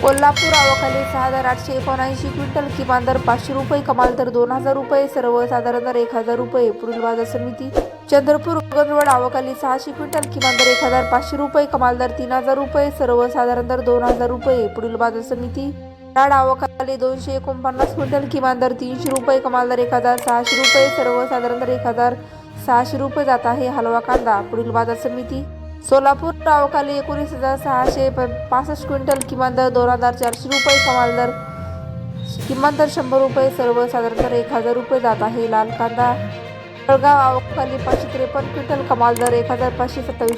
कोल्हापूर आवकाले सहा हजार आठशे एकोणऐंशी क्विंटल किमान दर पाचशे रुपये कमाल दर दोन हजार रुपये सर्वसाधारण दर एक हजार रुपये. पुढील बाजार समिती चंद्रपूर गंजवड आवकाली सहाशे क्विंटल किमान दर एक हजार पाचशे रुपये कमाल दर तीन हजार रुपये सर्वसाधारण दर दोन हजार रुपये. पुढील बाजार समिती राड आवकाली दोनशे एकोणपन्नास क्विंटल किमान दर तीनशे रुपये कमाल दर एक हजार सहाशे रुपये सर्वसाधारण दर एक हजार सहाशे रुपये जात आहे हलवा कांदा. पुढील बाजार समिती सोलापूर आवकाली एकोणीस हजार सहाशे प- पासष्ट क्विंटल किमान दर दोन हजार चारशे रुपये कमाल दर किमान दर शंभर रुपये सर्वसाधारणतः एक हजार रुपये जात आहे. लाल कांदा जळगाव आवकाली पाचशे त्रेपन्न क्विंटल कमाल दर एक हजार पाचशे सत्तावीस